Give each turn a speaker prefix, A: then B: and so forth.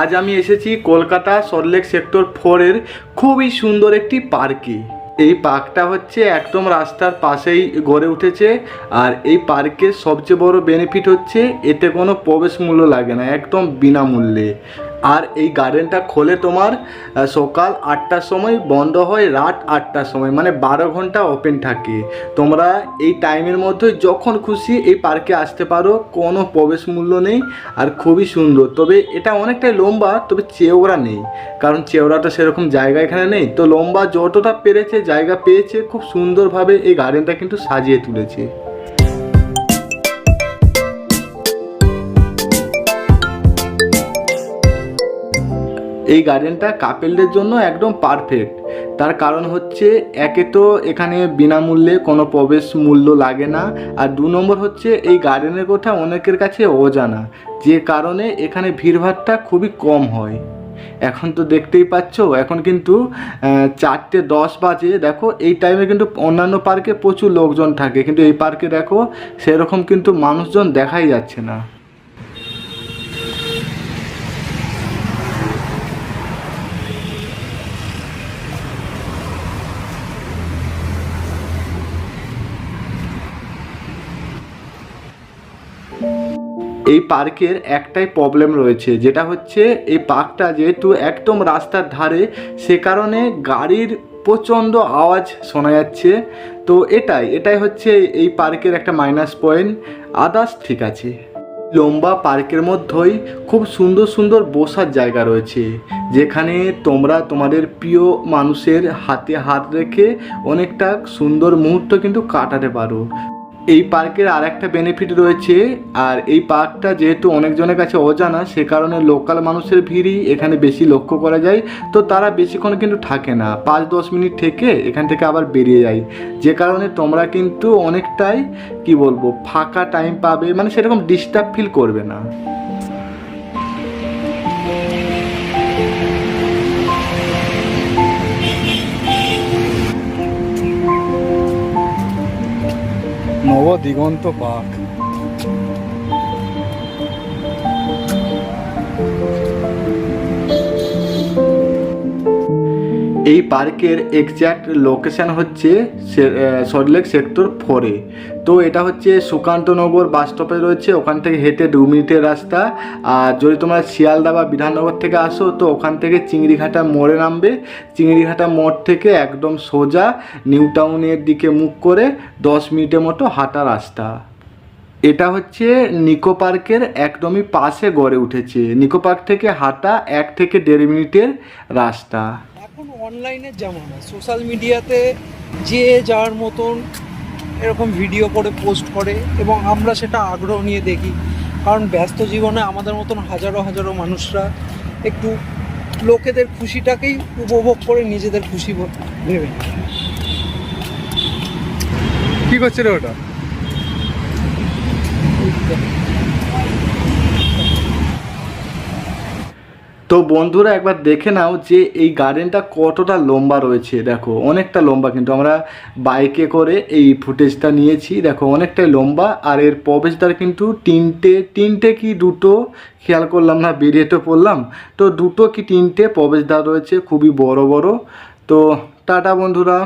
A: আজ আমি এসেছি কলকাতা সল্টলেক সেক্টর ফোরের খুবই সুন্দর একটি পার্কে। এই পার্কটা হচ্ছে একদম রাস্তার পাশেই গড়ে উঠেছে আর এই পার্কের সবচেয়ে বড় বেনিফিট হচ্ছে এতে কোনো প্রবেশ মূল্য লাগে না, একদম বিনামূল্যে। আর এই গার্ডেনটা খোলে তোমার সকাল আটটার সময়, বন্ধ হয় রাত আটটার সময় মানে বারো ঘণ্টা ওপেন থাকে। তোমরা এই টাইমের মধ্যে যখন খুশি এই পার্কে আসতে পারো, কোনো প্রবেশ মূল্য নেই আর খুবই সুন্দর। তবে এটা অনেকটাই লম্বা, তবে চেওড়া নেই, কারণ চেওড়াটা সেরকম জায়গা এখানে নেই। তো লম্বা যতটা পেরেছে, জায়গা পেয়েছে, খুব সুন্দরভাবে এই গার্ডেনটা কিন্তু সাজিয়ে তুলেছে। এই গার্ডেনটা কাপেলদের জন্য একদম পারফেক্ট তার কারণ হচ্ছে, একে তো এখানে বিনামূল্যে কোনো প্রবেশ মূল্য লাগে না, আর দু নম্বর হচ্ছে, এই গার্ডেনের কথা অনেকের কাছে অজানা। যে কারণে এখানে ভিড়ভাড়টা খুবই কম হয়। এখন তো দেখতেই পাচ্ছ, এখন কিন্তু চারটে দশ বাজে। দেখো, এই টাইমে কিন্তু অন্যান্য পার্কে প্রচুর লোকজন থাকে, কিন্তু এই পার্কে দেখো, সেরকম কিন্তু মানুষজন দেখাই যাচ্ছে না। এই পার্কের একটাই প্রবলেম রয়েছে, যেটা হচ্ছে এই পার্কটা যেহেতু একদম রাস্তার ধারে, সে কারণে গাড়ির প্রচণ্ড আওয়াজ শোনা যাচ্ছে। তো এটাই এটাই হচ্ছে এই পার্কের একটা মাইনাস পয়েন্ট আদার্স ঠিক আছে। লম্বা পার্কের মধ্যেই খুব সুন্দর সুন্দর বসার জায়গা রয়েছে, যেখানে তোমরা তোমাদের প্রিয় মানুষের হাতে হাত রেখে অনেকটা সুন্দর মুহূর্ত কিন্তু কাটাতে পারো। এই পার্কের আর একটা বেনিফিট রয়েছে, আর এই পার্কটা যেহেতু অনেকজনের কাছে অজানা, সে কারণে লোকাল মানুষের ভিড়ই এখানে বেশি লক্ষ্য করা যায়। তো তারা বেশিক্ষণ কিন্তু থাকে না। পাঁচ দশ মিনিট থেকে এখান থেকে আবার বেরিয়ে যায়। যে কারণে তোমরা কিন্তু অনেকটাই, কি বলব, ফাঁকা টাইম পাবে মানে সেরকম ডিস্টার্ব ফিল করবে না। নব দিগন্ত পার্ক এই পার্কের এক্স্যাক্ট লোকেশন হচ্ছে সল্টলেক সেক্টর ফোরে। তো এটা হচ্ছে সুকান্তনগর বাস স্টপে রয়েছে, ওখান থেকে হেঁটে দু মিনিটের রাস্তা। আর যদি তোমরা শিয়ালদা বা বিধাননগর থেকে আসো, তো ওখান থেকে চিংড়িঘাটা মোড়ে নামবে। চিংড়িঘাটা মোড় থেকে একদম সোজা নিউ টাউনের দিকে মুখ করে দশ মিনিটের মতো হাঁটা রাস্তা। এটা হচ্ছে নিকো পার্কের একদমই পাশে গড়ে উঠেছে। নিকো পার্ক থেকে হাঁটা এক থেকে দেড় মিনিটের রাস্তা।
B: এখন অনলাইনের জামানা সোশ্যাল মিডিয়াতে যে যার মতন এরকম ভিডিও করে পোস্ট করে এবং আমরা সেটা আগ্রহ নিয়ে দেখি কারণ ব্যস্ত জীবনে আমাদের মতন হাজারো হাজারো মানুষরা একটু লোকেদের খুশিটাকেই উপভোগ করে নিজেদের খুশি ভেবে।
A: কি করছে রে ওটা তো বন্ধুরা একবার দেখে নাও যে এই গার্ডেনটা কতটা লম্বা রয়েছে। দেখো, অনেকটা লম্বা কিন্তু আমরা বাইকে করে এই ফুটেজটা নিয়েছি। দেখো, অনেকটাই লম্বা আর এর প্রবেশদ্বার কিন্তু তিনটে তিনটে কি দুটো? খেয়াল করলাম না, বেরিয়ে তো পড়লাম। তো দুটো কি তিনটে প্রবেশদ্বার রয়েছে, খুবই বড় বড়। তো টাটা বন্ধুরা।